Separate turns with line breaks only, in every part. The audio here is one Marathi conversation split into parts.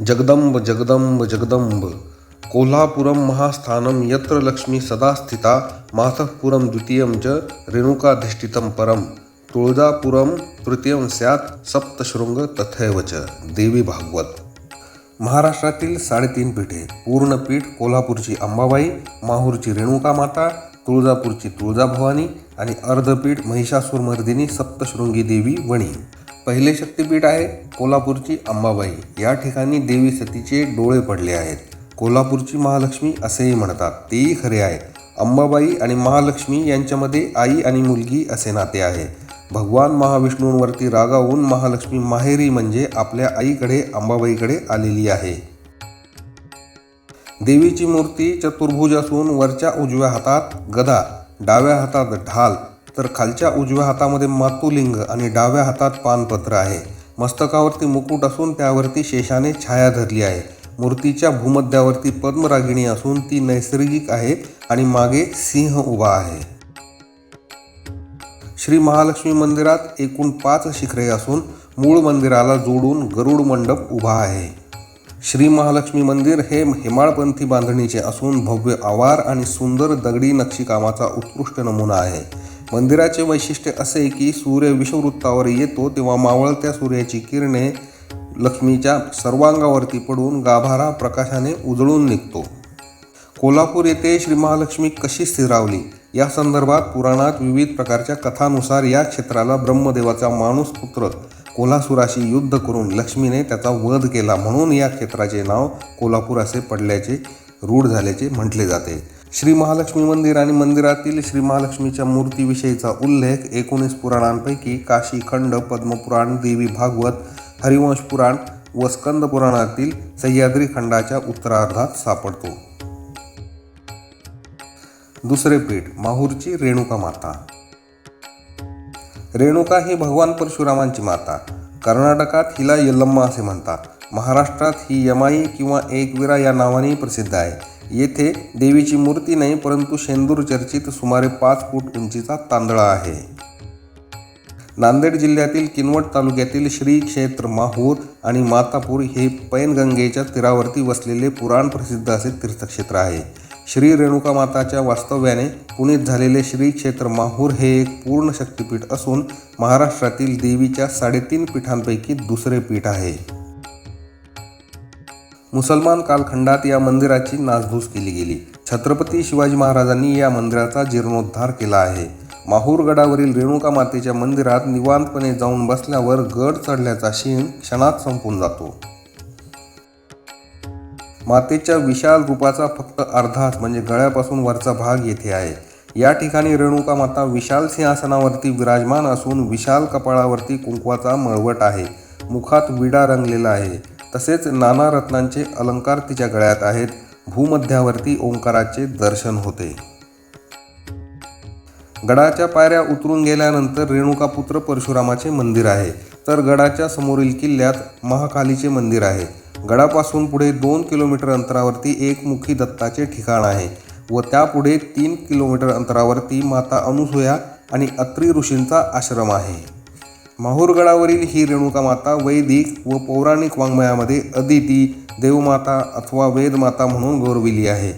जगदंब जगदंब जगदंब। कोल्हापुरं महास्थानं यत्र लक्ष्मी सदा स्थिता मातःपुरं द्वितीयं च रेणुकाधिष्ठितं परं तुळजापुरं तृतीयं स्यात् सप्तशृंग तथैव च। देवी भागवत। महाराष्ट्रातील साडेतीन पीठे पूर्णपीठ कोल्हापूरची अंबाबाई माहूरची रेणुका माता तुळजापूरची तुळजाभवानी आणि अर्धपीठ महिषासुरमर्दिनी सप्तशृंगी देवी वणी। पहिले शक्तिपीठ आहे कोल्हापूरची अंबाबाई. या ठिकाणी देवी सतीचे डोळे पडले आहेत. कोल्हापूरची महालक्ष्मी असेही म्हणतात. तेही खरे आहे. अंबाबाई आणि महालक्ष्मी यांच्यामध्ये आई आणि मुलगी असे नाते आहे. भगवान महाविष्णूंवरती रागावून महालक्ष्मी माहेरी म्हणजे आपल्या आईकडे अंबाबाईकडे आलेली आहे. देवीची मूर्ती चतुर्भुज असून वरच्या उजव्या हातात गदा डाव्या हातात ढाल तर खालच्या उजव्या हातामध्ये मातुलिंग आणि डाव्या हातात पानपत्र आहे. मस्तकावरती मुकुट असून त्यावरती शेषाने छाया धरली आहे. मूर्तीच्या भूमध्यावरती पद्मरागिणी असून ती नैसर्गिक आहे आणि मागे सिंह उभा आहे. श्री महालक्ष्मी मंदिरात एकूण पाच शिखरे असून मूळ मंदिराला जोडून गरुड मंडप उभा आहे. श्री महालक्ष्मी मंदिर हे हेमाळपंथी बांधणीचे असून भव्य आवार आणि सुंदर दगडी नक्षीकामाचा उत्कृष्ट नमुना आहे. मंदिराचे वैशिष्ट्य असे की सूर्य विषवृत्तावर येतो तेव्हा मावळत्या सूर्याची किरणे लक्ष्मीच्या सर्वांगावरती पडून गाभारा प्रकाशाने उजळून निघतो. कोल्हापूर येथे श्री महालक्ष्मी कशी स्थिरावली? या संदर्भात पुराणात विविध प्रकारच्या कथानुसार या क्षेत्राला ब्रह्मदेवाचा माणूस पुत्र कोल्हासुराशी युद्ध करून लक्ष्मीने त्याचा वध केला म्हणून या क्षेत्राचे नाव कोल्हापूर असे पडल्याचे रूढ झाल्याचे म्हटले जाते. श्री महालक्ष्मी मंदिर आणि मंदिरातील श्री महालक्ष्मीच्या मूर्तीविषयीचा उल्लेख एकोणीस पुराणांपैकी काशीखंड पद्मपुराण देवी भागवत हरिवंश पुराण व स्कंद पुराणातील सह्याद्री खंडाच्या उत्तरार्धात सापडतो. दुसरे पीठ माहूरची रेणुका माता. रेणुका ही भगवान परशुरामांची माता. कर्नाटकात हिला यल्लम्मा असे म्हणतात. महाराष्ट्रात ही यमाई किंवा एकविरा या नावानेही प्रसिद्ध आहे. येथे देवीची मूर्ती नाही परंतु शेंदूर चर्चित सुमारे पाच फूट उंचीचा तांदळा आहे. नांदेड जिल्ह्यातील किनवट तालुक्यातील श्री क्षेत्र माहूर आणि मातापूर हे पैनगंगेच्या तीरावरती वसलेले पुराण प्रसिद्ध असे तीर्थक्षेत्र आहे. श्री रेणुका माताच्या वास्तव्याने पुनीत झालेले श्री क्षेत्र माहूर हे एक पूर्ण शक्तिपीठ असून महाराष्ट्रातील देवीच्या साडेतीन पीठांपैकी दुसरे पीठ आहे. मुसलमान कालखंडात या मंदिराची नासधूस केली गेली. छत्रपती शिवाजी महाराजांनी या मंदिराचा जीर्णोद्धार केला आहे. माहूर गडावरील रेणुका मातेच्या मंदिरात निवांतपणे जाऊन बसल्यावर गड चढल्याचा शीण क्षणात संपून जातो. मातेच्या विशाल रूपाचा फक्त अर्धाच म्हणजे गळ्यापासून वरचा भाग येथे आहे. या ठिकाणी रेणुका माता विशाल सिंहासनावरती विराजमान असून विशाल कपाळावरती कुंकवाचा मळवट आहे. मुखात विडा रंगलेला आहे. तसेच नाना रत्नांचे अलंकार तिच्या गळ्यात आहेत. भूमध्यावरती ओंकाराचे दर्शन होते. गडाच्या पायऱ्या उतरून गेल्यानंतर रेणुकापुत्र परशुरामाचे मंदिर आहे. तर गडाच्या समोरील किल्ल्यात महाकालीचे मंदिर आहे. गडापासून पुढे दोन किलोमीटर अंतरावरती एकमुखी दत्ताचे ठिकाण आहे व त्यापुढे तीन किलोमीटर अंतरावरती माता अनुसूया आणि अत्री ऋषींचा आश्रम आहे. माहूरगडावरील ही रेणुका माता वैदिक व पौराणिक वाङ्मयामध्ये अदिती देवमाता अथवा वेदमाता म्हणून गौरविली आहे.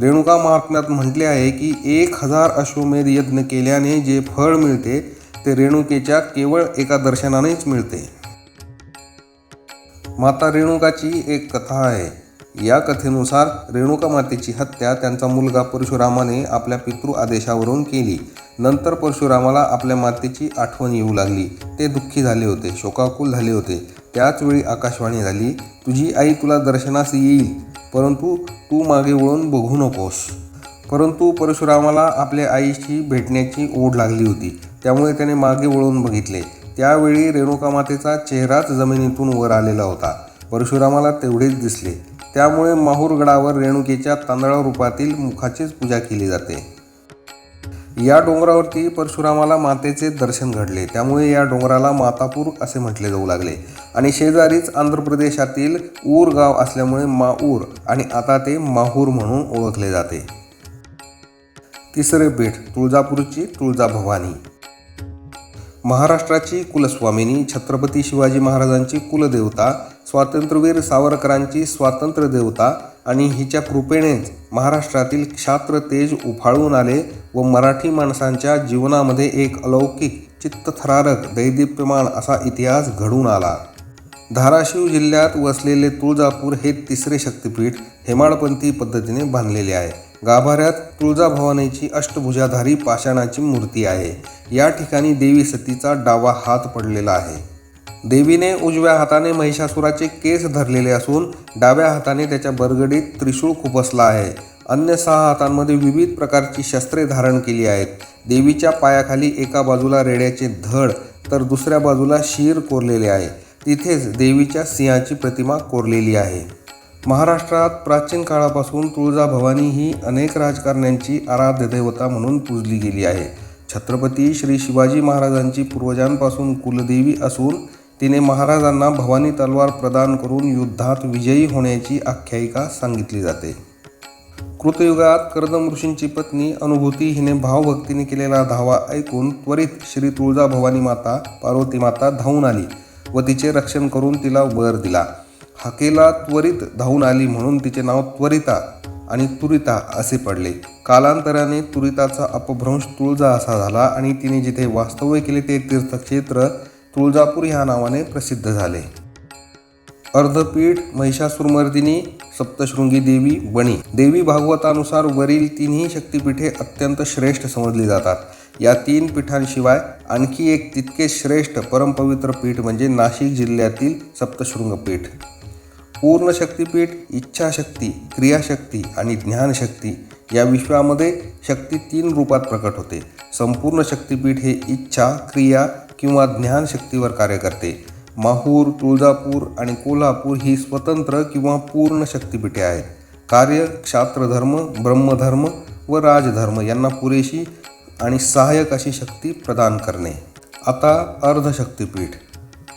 रेणुका महात्म्यात म्हटले आहे की एक हजार अश्वमेध यज्ञ केल्याने जे फळ मिळते ते रेणुकेच्या केवळ एका दर्शनानेच मिळते. माता रेणुकाची एक कथा आहे. या कथेनुसार रेणुका मातेची हत्या त्यांचा मुलगा परशुरामाने आपल्या पितृ आदेशावरून केली. नंतर परशुरामाला आपल्या मातेची आठवण येऊ लागली. ते दुःखी झाले होते शोकाकुल झाले होते. त्याचवेळी आकाशवाणी झाली तुझी आई तुला दर्शनास येईल परंतु तू मागे वळून बघू नकोस. परंतु परशुरामाला आपल्या आईशी भेटण्याची ओढ लागली होती. त्यामुळे त्याने मागे वळून बघितले. त्यावेळी रेणुका मातेचा चेहराच जमिनीतून वर आलेला होता. परशुरामाला तेवढेच दिसले. त्यामुळे माहूरगडावर रेणुकेच्या तांदळा रूपातील मुखाचीच पूजा केली जाते. या डोंगरावरती परशुरामाला मातेचे दर्शन घडले. त्यामुळे या डोंगराला मातापूर असे म्हटले जाऊ लागले. आणि शेजारीच आंध्र प्रदेशातील ऊर गाव असल्यामुळे माऊर आणि आता ते माहूर म्हणून ओळखले जाते. तिसरे पीठ तुळजापूरची तुळजाभवानी. महाराष्ट्राची कुलस्वामिनी छत्रपती शिवाजी महाराजांची कुलदेवता स्वातंत्र्यवीर सावरकरांची स्वातंत्र्य देवता आणि हिच्या कृपेनेच महाराष्ट्रातील क्षात्र तेज उफाळून आले व मराठी माणसांच्या जीवनामध्ये एक अलौकिक चित्तथरारक दैदिप्यमान असा इतिहास घडून आला. धाराशिव जिल्ह्यात वसलेले तुळजापूर हे तिसरे शक्तिपीठ हेमाडपंथी पद्धतीने बांधलेले आहे. गाभाऱ्यात तुळजाभवानीची अष्टभुजाधारी पाषाणाची मूर्ती आहे. या ठिकाणी देवी सतीचा डावा हात पडलेला आहे. देवीने उजव्या हाताने महिषासुराचे केस धरलेले असून डाव्या हाताने त्याच्या बरगडीत त्रिशूळ खुपसला आहे. अन्य सहा हातांमध्ये विविध प्रकारची शस्त्रे धारण केली आहेत. देवीच्या पायाखाली एका बाजूला रेड्याचे धड तर दुसऱ्या बाजूला शीर कोरलेले आहे. तिथेच देवीच्या सिंहाची प्रतिमा कोरलेली आहे. महाराष्ट्रात प्राचीन काळापासून तुळजाभवानी ही अनेक राजकारण्यांची आराध्य देवता म्हणून पूजली गेली आहे. छत्रपती श्री शिवाजी महाराजांची पूर्वजांपासून कुलदेवी असून तिने महाराजांना भवानी तलवार प्रदान करून युद्धात विजयी होण्याची आख्यायिका सांगितली जाते. कृतयुगात कर्दम ऋषींची पत्नी अनुभूती हिने भावभक्तीने केलेला धावा ऐकून त्वरित श्री तुळजाभवानी माता पार्वती माता धावून आली व तिचे रक्षण करून तिला वर दिला. हाकेला त्वरित धावून आली म्हणून तिचे नाव त्वरिता आणि तुरिता असे पडले. कालांतराने तुरिताचा अपभ्रंश तुळजा असा झाला आणि तिने जिथे वास्तव्य केले ते तीर्थक्षेत्र तुळजापूर ह्या नावाने प्रसिद्ध झाले. अर्धपीठ महिषासुरमर्दिनी सप्तशृंगी देवी वणी. देवी भागवतानुसार वरील तिन्ही शक्तिपीठे अत्यंत श्रेष्ठ समजली जातात. या तीन पीठांशिवाय आणखी एक तितके श्रेष्ठ परमपवित्र पीठ म्हणजे नाशिक जिल्ह्यातील सप्तशृंग पीठ. पूर्ण शक्तिपीठ इच्छाशक्ती क्रियाशक्ती आणि ज्ञानशक्ती या विश्वामध्ये शक्ती तीन रूपात प्रकट होते. संपूर्ण शक्तीपीठ हे इच्छा क्रिया किंवा ज्ञानशक्तीवर कार्य करते. माहूर तुळजापूर आणि कोल्हापूर ही स्वतंत्र किंवा पूर्ण शक्तिपीठे आहेत. कार्य क्षात्रधर्म ब्रह्मधर्म व राजधर्म यांना पुरेशी आणि सहाय्यक अशी शक्ती प्रदान करणे. आता अर्धशक्तीपीठ.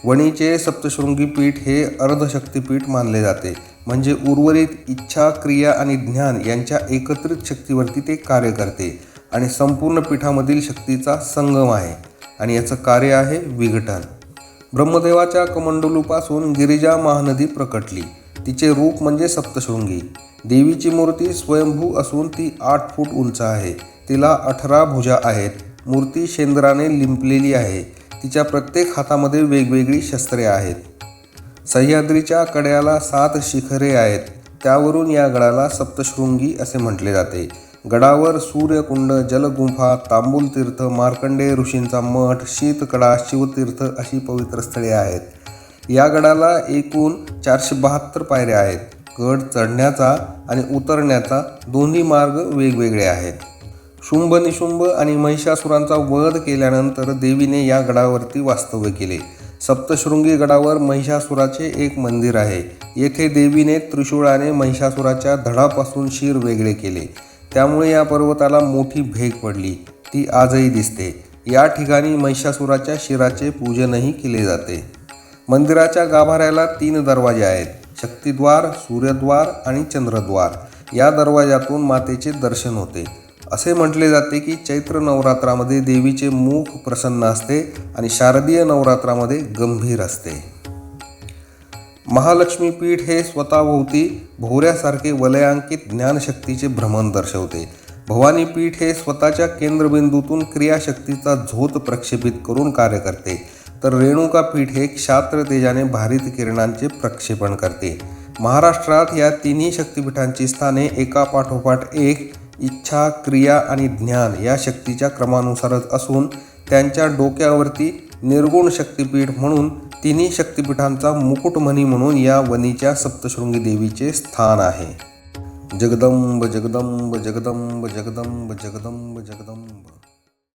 वणीचे सप्तशृंगी पीठ हे अर्धशक्तीपीठ मानले जाते. म्हणजे उर्वरित इच्छा क्रिया आणि ज्ञान यांच्या एकत्रित शक्तीवरती ते कार्य करते आणि संपूर्ण पीठामधील शक्तीचा संगम आहे. आणि याचं कार्य आहे विघटन. ब्रह्मदेवाच्या कमंडलूपासून गिरिजा महानदी प्रकटली. तिचे रूप म्हणजे सप्तशृंगी. देवीची मूर्ती स्वयंभू असून ती आठ फूट उंच आहे. तिला अठरा भुजा आहेत. मूर्ती शेंद्राने लिंपलेली आहे. तिच्या प्रत्येक हातामध्ये वेगवेगळी शस्त्रे आहेत. सह्याद्रीच्या कड्याला सात शिखरे आहेत. त्यावरून या गडाला सप्तशृंगी असे म्हटले जाते. गडावर सूर्यकुंड जलगुंफा तांबूल तीर्थ मार्कंडेय ऋषींचा मठ शीतकडा शिवतीर्थ अशी पवित्र स्थळे आहेत. या गडाला एकूण चारशे बहात्तर पायऱ्या आहेत. गड चढण्याचा आणि उतरण्याचा दोन्ही मार्ग वेगवेगळे आहेत. शुंभ निशुंभ आणि महिषासुरांचा वध केल्यानंतर देवीने या गडावरती वास्तव्य केले. सप्तशृंगी गडावर महिषासुराचे एक मंदिर आहे. येथे देवीने त्रिशूळाने महिषासुराच्या धडापासून शिर वेगळे केले. त्यामुळे या पर्वताला मोठी भेग पडली. ती आजही दिसते. या ठिकाणी महिषासुराच्या शिराचे पूजनही केले जाते. मंदिराच्या गाभाऱ्याला तीन दरवाजे आहेत. शक्तिद्वार सूर्यद्वार आणि चंद्रद्वार. या दरवाजातून मातेचे दर्शन होते. असे म्हटले जाते की चैत्र नवरात्रामध्ये देवीचे मुख प्रसन्न असते आणि शारदीय नवरात्रामध्ये गंभीर असते. महालक्ष्मी पीठ हे स्वतःभोवती भोवऱ्यासारखे वलयांकित ज्ञानशक्तीचे भ्रमण दर्शवते. भवानी पीठ हे स्वतःच्या केंद्रबिंदूतून क्रियाशक्तीचा झोत प्रक्षेपित करून कार्य करते. तर रेणुका पीठ हे क्षात्र तेजाने भारित किरणांचे प्रक्षेपण करते. महाराष्ट्रात या तिन्ही शक्तिपीठांची स्थाने एका पाठोपाठ एक इच्छा क्रिया आणि ज्ञान या शक्तीच्या क्रमानुसारच असून त्यांच्या डोक्यावरती निर्गुण शक्तिपीठ म्हणून तिन्ही शक्तिपीठांचा मुकुटमणी म्हणून या वनीच्या सप्तशृंगी देवीचे स्थान आहे. जगदंब जगदंब जगदंब जगदंब जगदंब जगदंब.